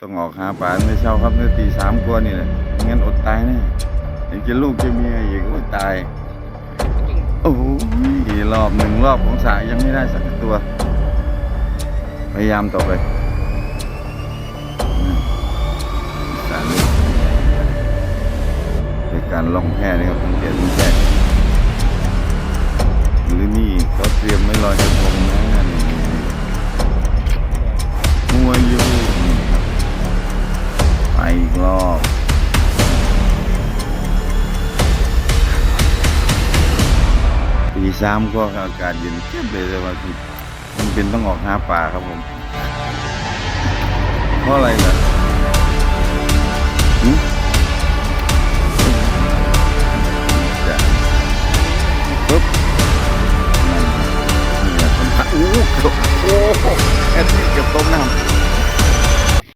ต้องออกหาปลาในเช้าครับในตีสามกว่านี่แหละไม่งั้นอดตายแน่ยังจะลูกจะเมียอีกโอ้ยตาย โอ้โหรอบหนึ่งรอบของสายยังไม่ได้สักตัว พยายามต่อไปอืมสารในการล่องแพนี่ครับสังเกตมันแค่หรือนี่เขาเตรียมไม่ลอยกระ อีกรอบปีสามก็อากาศเย็นเจี๊บเลยแต่ว่าคืมันเป็นต้องออกหาป่าครับผม เพราะอะไรล่ะปึ๊บนี่แหละคนพักโอ้โหแอดมิดกับต้มน้ำ